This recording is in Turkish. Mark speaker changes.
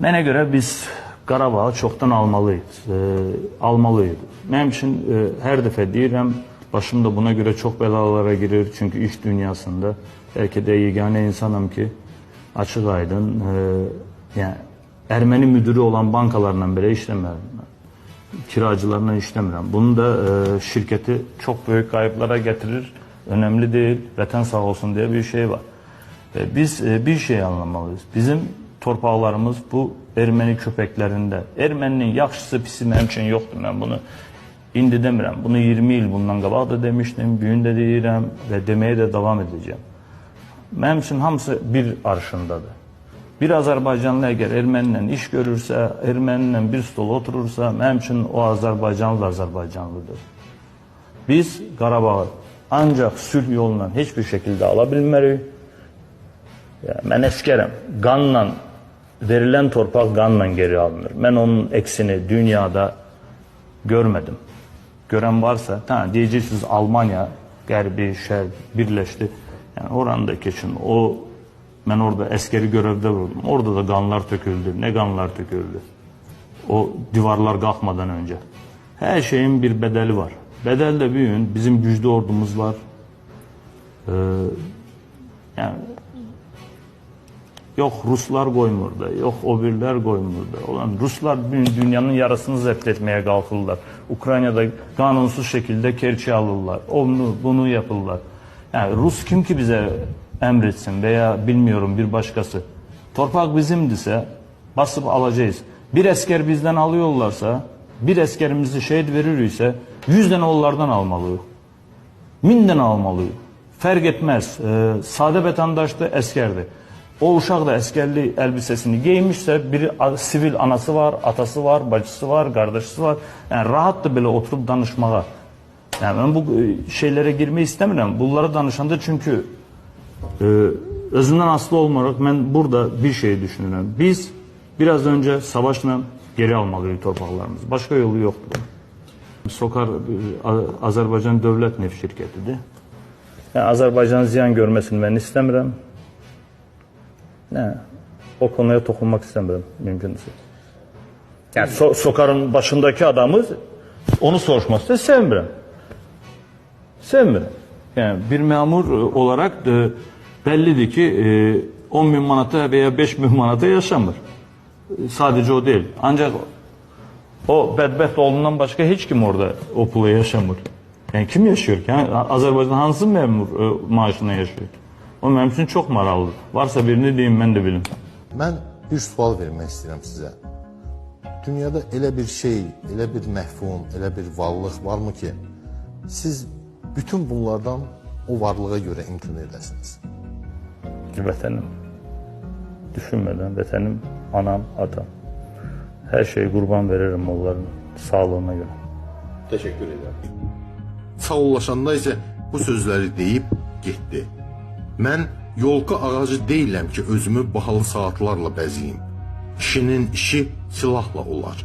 Speaker 1: Mənə görə biz Qarabağı çoxdan almalıyıq. E, almalıyıq. Mənim üçün e, hər dəfə deyirəm, başım da buna görə çox bəlalara girir. Çünki iş dünyasında bəlkə də yeganə insanam ki, açıq aydın, e, yəni erməni müdürü olan bankalarla belə işləmirəm. Kiracılarla işləmirəm. Bunun da e, şirkəti çox böyük kayıplara getirir. Önemli değil. Vətən sağ olsun diye bir şey var. E, Biz e, bir şey anlamalıyız. Bizim torpaqlarımız bu erməni köpəklərində. Erməninin yaxşısı pisi mənim üçün yoxdur. Mən bunu indi demirəm. Bunu 20 il bundan qabaq da demişdim, bu gün də deyirəm və deməyə də davam edəcəm. Mənim üçün hamısı bir arşındadır. Bir Azərbaycanlı əgər ermənlə iş görürsə, ermənlə bir stola oturursa, mənim üçün o Azərbaycanlı Azərbaycanlıdır. Biz Qarabağı ancaq sülh yolla heç bir şəkildə ala bilmərik. Ya, mən əskərəm. Qanla verilən torpaq qanla geri alınır. Mən onun eksini dünyada görmədim. Görən varsa, tamam deyəcəksiniz Almanya, Qərbi, Şərq birləşdi. Yəni oranı da keçin. O mən orada əskeri görevdə vurdum. Orada da qanlar töküldü. Nə qanlar töküldü? O divarlar qalxmadan öncə. Hər şeyin bir bədəli var. Bədəl də bir gün bizim güclü ordumuz var. Ee, yəni Yok Ruslar koymurdu, yok o birler koymurdu. Olan Ruslar dünyanın yarısını zept etmeye kalkırlar. Ukrayna'da kanunsuz şekilde Kerçi alırlar. Onu bunu yapırlar. Yani Rus kim ki bize emretsin veya bilmiyorum bir başkası. Torpak bizimdise basıp alacağız. Bir asker bizden alıyorlarsa, bir askerimizi şehit verir ise yüzden onlardan almalıyız. Minden almalıyıq. Fərq etməz. E, sadə vətəndaşdır, əskərdir. O uşaq da əskərlik əlbisəsini geymişsə, bir a- sivil anası var, atası var, bacısı var, qardaşısı var. Yəni rahatdır belə oturub danışmağa. Yəni mən bu e, şeylərə girmək istəmirəm. Bunları danışanda çünki e, özündən asılı olmaraq mən burada bir şey düşünürəm. Biz biraz önce savaşla geri almalıyıq torpaqlarımızı. Başqa yolu yoxdur. Sokar e, Azərbaycan Dövlət Neft şirkətidir. Yəni Azərbaycan ziyan görməsini mən istəmirəm. Nə? O konuya toxunmaq istəmirəm mümkünsə. Yəni so Sokarın başındakı adamı onu soruşmasını sevmirəm. Sevmirəm. Yəni bir məmur e, olaraq e, bəllidir ki, e, 10 min manata veya 5 bin manata yaşamır. E, Sadece o değil. Ancak o bədbəxt oğlundan başka hiç kim orada o pula yaşamır. Yani kim yaşıyor ki? Yani Azerbaycan hansı memur e, maaşına yaşıyor? O mənim üçün çox maraqlıdır. Varsa birini deyin mən də bilim.
Speaker 2: Mən bir sual vermək istəyirəm sizə. Dünyada elə bir şey, elə bir məhfum, elə bir varlıq varmı ki, siz bütün bunlardan o varlığa görə imtina edəsiniz?
Speaker 1: Vətənim. Düşünmədən vətənim, anam, atam. Hər şeyi qurban verirəm onların sağlığına görə.
Speaker 3: Teşekkür ederim.
Speaker 2: Sağollaşanda isə bu sözləri deyib getdi. Mən yolka ağacı deyiləm ki, özümü bahalı saatlarla bəzəyim. Kişinin işi silahla olar.